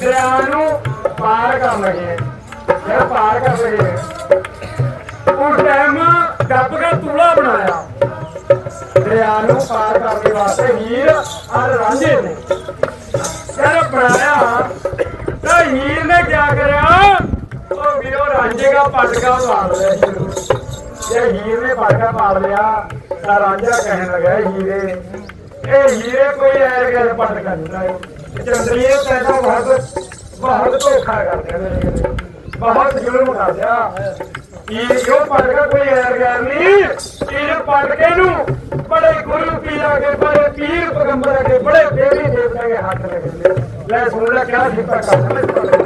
ਦਰਿਆ ਨੂੰ ਪਾਰ ਕਰਨ ਲੱਗੇ। ਜਿਹੜਾ ਪਾਰ ਕਰ ਲਗੇ। ਉਸ ਟਾਈਮ ਡੱਬ ਦਾ ਤੂਲਾ ਬਣਾਇਆ। ਦਰਿਆ ਨੂੰ ਪਾਰ ਕਰਨ ਦੇ ਵਾਸਤੇ ਹੀਰ ਔਰ ਰਾਂਝੇ ਨੇ। ਜਦ ਬਣਾਇਆ। ਤਾਂ ਹੀਰ ਨੇ ਕੀ ਕਰਿਆ? ਉਹ ਵੀਰੋ ਰਾਂਝੇ ਦਾ ਪਟਕਾ ਪਾੜ ਲਿਆ ਜੇ ਹੀਰ ਨੇ ਪਟਕਾ ਪਾੜ ਲਿਆ ਤਾਂ ਰਾਂਝਾ ਕਹਿਣ ਲੱਗਾ ਹੀਰੇ ਇਹ ਹੀਰੇ ਕੋਈ ਐਰ ਗੱਲ ਪਟਕਾ ਨਹੀਂ ਲਾਇਆ ਚੰਦਰੀਏ ਕਹਿੰਦਾ ਬਹੁਤ ਬਹੁਤ ਧੋਖਾ ਕਰਦੇ ਨੇ ਬਹੁਤ ਜ਼ੁਲਮ ਕਰਦਿਆ ਇਹ ਜੋ ਪਟਕਾ ਕੋਈ ਐਰ ਗੱਲ ਨਹੀਂ। ਇਹ ਪਟਕੇ ਨੂੰ ਬੜੇ ਗੁਰੂ ਪੀਰ ਕੇ, ਬੜੇ ਪੀਰ ਪੈਗੰਬਰ ਕੇ, ਬੜੇ ਦੇਵੀ ਦੇਵਤਾ ਦੇ ਹੱਥ ਲੱਗੇ ਲੈ ਸੁਣ ਲੈ ਕਿਆ ਸਿੱਧਾ ਕਰ